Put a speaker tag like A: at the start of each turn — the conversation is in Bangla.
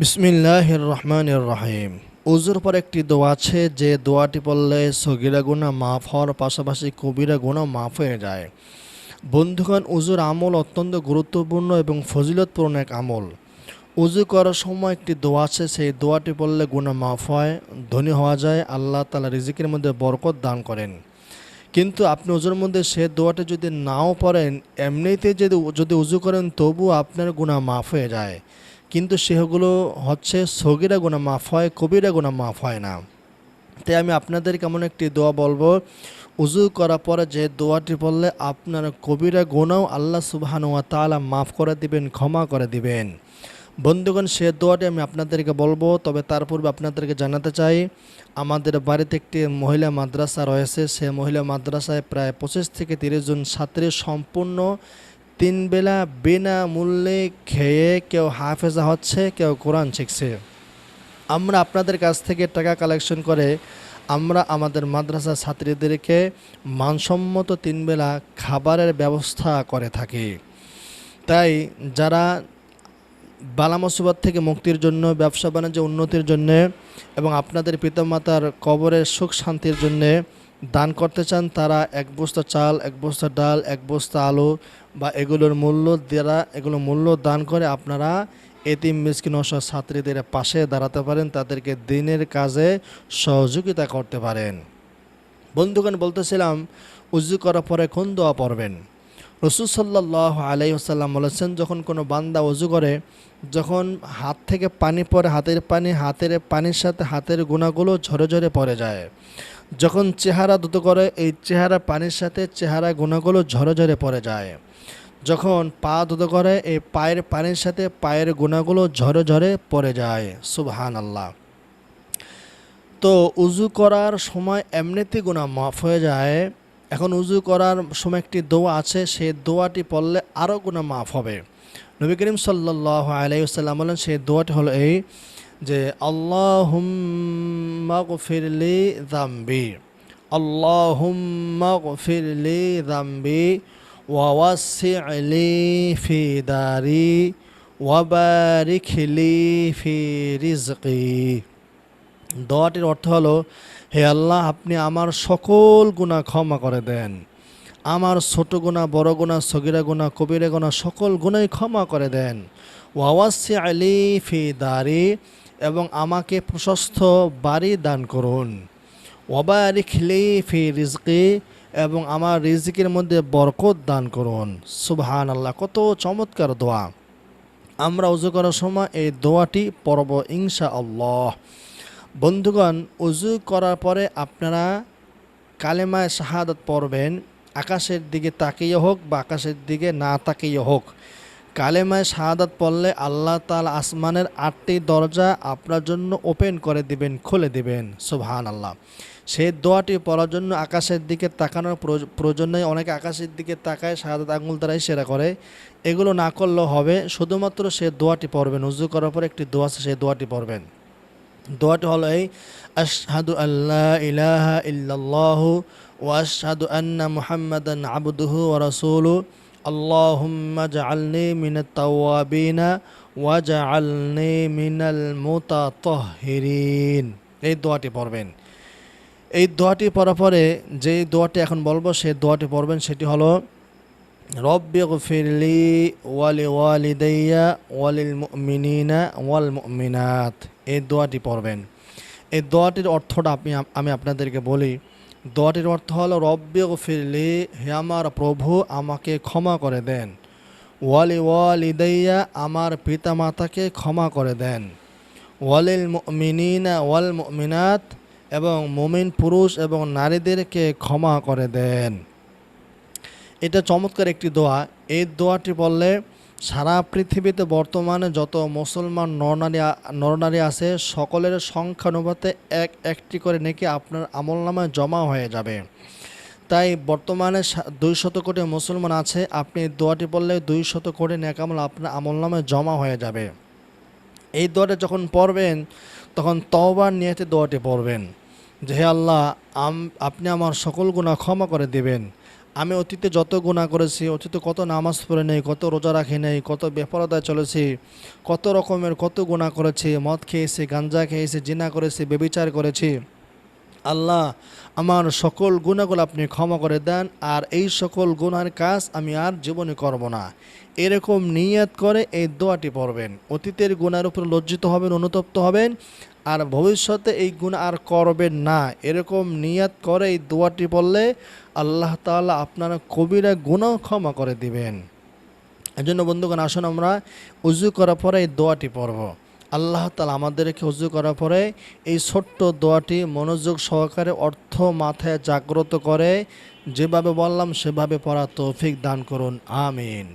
A: বিসমিল্লাহ রহমান রহিম উজুর পর একটি দোয়া আছে, যে দোয়াটি পড়লে সগিরা গুণা মাফ হওয়ার পাশাপাশি কবিরা গুণা মাফ হয়ে যায়। বন্ধুগণ, উজুর আমল অত্যন্ত গুরুত্বপূর্ণ এবং ফজিলতপূর্ণ এক আমল। উজু করার সময় একটি দোয়া আছে, সেই দোয়াটি পড়লে গুণা মাফ হয়, ধনী হওয়া যায়, আল্লাহ তালা রিজিকের মধ্যে বরকত দান করেন। কিন্তু আপনি উজুর মধ্যে সে দোয়াটি যদি নাও পড়েন, এমনিতে যদি যদি উজু করেন তবু আপনার গুণা মাফ হয়ে যায়। কিন্তু সেগুলো হচ্ছে সগিরা গুণা মাফ হয়, কবিরা গুণা মাফ হয় না। তাই আমি আপনাদের কেমন একটি দোয়া বলব। উজু করার পরে যে দোয়াটি বললে আপনার কবিরা গুণাও আল্লাহ সুবাহানুয়া তালা মাফ করে দিবেন, ক্ষমা করে দিবেন। বন্ধুগণ, সে দোয়াটি আমি আপনাদেরকে বলব, তবে তার পূর্বে আপনাদেরকে জানাতে চাই, আমাদের বাড়িতে একটি মহিলা মাদ্রাসা রয়েছে। সে মহিলা মাদ্রাসায় প্রায় পঁচিশ থেকে তিরিশ জন ছাত্রী সম্পূর্ণ তিন বেলা বিনামূল্যে খেয়ে কেউ হাফেজা হচ্ছে, কেউ কোরআন শিখছে। আমরা আপনাদের কাছ থেকে টাকা কালেকশন করে আমরা আমাদের মাদ্রাসা ছাত্রীদেরকে মানসম্মত তিন বেলা খাবারের ব্যবস্থা করে থাকি। তাই যারা বালা মুসিবত থেকে মুক্তির জন্য, ব্যবসা বাণিজ্য উন্নতির জন্য এবং আপনাদের পিতামাতার কবরের সুখ শান্তির জন্যে দান করতে চান, তারা এক বস্তা চাল, এক বস্তা ডাল, এক বস্তা আলু বা এগুলোর মূল্য দ্বারা, এগুলো মূল্য দান করে আপনারা এতিম মিসকিন অসহ ছাত্রীদের পাশে দাঁড়াতে পারেন, তাদেরকে দিনের কাজে সহযোগিতা করতে পারেন। বন্ধুগণ, বলতেছিলাম, উজু করার পরে কোন দোয়া পড়বেন? রসুল সাল্লাহ আলাইসাল্লাম বলেছেন, যখন কোনো বান্দা উজু করে, যখন হাত থেকে পানি পরে হাতের পানি, হাতের পানির সাথে হাতের গুণাগুলো ঝরে ঝরে পড়ে যায়। যখন চেহারা দুটো করে, এই চেহারা পানির সাথে চেহারা গুণাগুলো ঝরে ঝরে পড়ে যায়। যখন পা দুটো করে, এই পায়ের পানির সাথে পায়ের গুণাগুলো ঝরে ঝরে পড়ে যায়। সুবহান আল্লাহ তো উজু করার সময় এমনিতে গুণা মাফ হয়ে যায়। এখন উজু করার সময় একটি দোয়া আছে, সেই দোয়াটি পড়লে আরও গুণা মাফ হবে। নবী করিম সাল্লাহ আলাইসাল্লাম বলেন, সেই দোয়াটি হলো এই যে আল্লাহুম্মা গফিরলি জাম্বি আল্লাহুম্মা গফিরলি জাম্বি ওয়াওয়াসি'লি ফি দারি ওয়াবারিকলি ফি রিজকি। দোয়াটির অর্থ হলো, হে আল্লাহ, আপনি আমার সকল গুণা ক্ষমা করে দেন। আমার ছোট গুণা বড় গুণা সগিরা গুণা কবিরা গুণা সকল গুণাই ক্ষমা করে দেন। ওয়াওয়াসি আলী ফি দারি এবং আমাকে প্রশস্ত বাড়ি দান করুন। ওয়াবারিখলি ফি রিজকি এবং আমার রিজিকের মধ্যে বরকত দান করুন। সুবহান আল্লাহ কত চমৎকার দোয়া। আমরা উজু করার সময় এই দোয়াটি পড়ব ইনশা আল্লাহ বন্ধুগণ, উজু করার পরে আপনারা কালেমায় শাহাদত পড়বেন। আকাশের দিকে তাকিয়ে হোক বা আকাশের দিকে না তাকিয়ে হোক। কালেমায় শাহাদাত পড়লে আল্লাহ তাল আসমানের আটটি দরজা আপনার জন্য ওপেন করে দিবেন, খুলে দিবেন। সুবহান আল্লাহ সেই দোয়াটি পড়ার জন্য আকাশের দিকে তাকানোর প্রয়োজন নেই। অনেকে আকাশের দিকে তাকায়, শাহাদাত আঙুল দ্বারাই সেরা করে। এগুলো না করলেও হবে। শুধুমাত্র সে দোয়াটি পড়বেন। উজু করার পর একটি দোয়া আছে, সেই দোয়াটি পড়বেন। দোয়াটি হলো এই, আশহাদু আল্লাহ ইলাহা ইল্লাল্লাহ ও আশহাদু আন্না মুহাম্মাদান আবদুহু ওয়া রাসূলু জাআলনি মিনাত তাওয়াবিনা ওয়া জাআলনি মিনাল মুতাতাহহিরিন এই দোয়াটি পড়বেন। এই দোয়াটি পড়ার পরে যে দোয়াটি এখন বলব সেই দোয়াটি পড়বেন, সেটি হলো, রব্বি গফিরলি ওয়ালি ওয়ালিদাইয়া ওয়ালিল মুমিনিনা ওয়াল মুমিনাত। এই দোয়াটি পড়বেন। এই দোয়াটির অর্থটা আপনি আমি আপনাদেরকে বলি দোয়াটির অর্থ হলো, রব্বি গফিরলি হে আমার প্রভু, আমাকে ক্ষমা করে দেন। ওয়ালি ওয়ালিদাইয়া, আমার পিতা মাতাকে ক্ষমা করে দেন। ওয়ালিল মিনিনা ওয়াল মিনাত এবং মুমিন পুরুষ এবং নারীদেরকে ক্ষমা করে দেন। এটা চমৎকার একটি দোয়া। এই দোয়াটি বললে সারা পৃথিবীতে বর্তমানে যত মুসলমান নরনারী নরনারী আছে, সকলের সংখ্যানুপাতে এক একটি করে নাকি আপনার আমল নামায় জমা হয়ে যাবে। তাই বর্তমানে দুই শত কোটি মুসলমান আছে, আপনি দোয়াটি পড়লে দুই শত কোটি নেকামল আপনার আমল নামায় জমা হয়ে যাবে। এই দোয়াটা যখন পড়বেন, তখন তওবার নিয়েতে দোয়াটি পড়বেন যে, হে আল্লাহ আপনি আমার সকল গুণা ক্ষমা করে দিবেন। আমি অতীতে যত গুণা করেছি, অতীতে কত নামাজ পড়ে নেই, কত রোজা রাখি নেই, কত বেপরদায় চলেছি, কত রকমের কত গুণা করেছি, মদ খেয়েছি, গাঞ্জা খেয়েছি, জিনা করেছি, বেবিচার করেছি। আল্লাহ আমার সকল গুণাগুলো আপনি ক্ষমা করে দেন, আর এই সকল গুনার কাজ আমি আর জীবনে করব না। এরকম নিয়াত করে এই দোয়াটি পড়বেন। অতীতের গুণার উপর লজ্জিত হবেন, অনুতপ্ত হবেন আর ভবিষ্যতে এই গুণ আর করবে না। এরকম নিয়াত করে এই দোয়াটি পড়লে আল্লাহ তাআলা আপনার কবিরা গুণও ক্ষমা করে দিবেন। এজন্য বন্ধুগণ, আসুন আমরা উজু করার পরে এই দোয়াটি পড়ব। আল্লাহ তালা আমাদেরকে উজু করার পরে এই ছোট্ট দোয়াটি মনোযোগ সহকারে, অর্থ মাথায় জাগ্রত করে যেভাবে বললাম সেভাবে পড়া তৌফিক দান করুন। আমিন।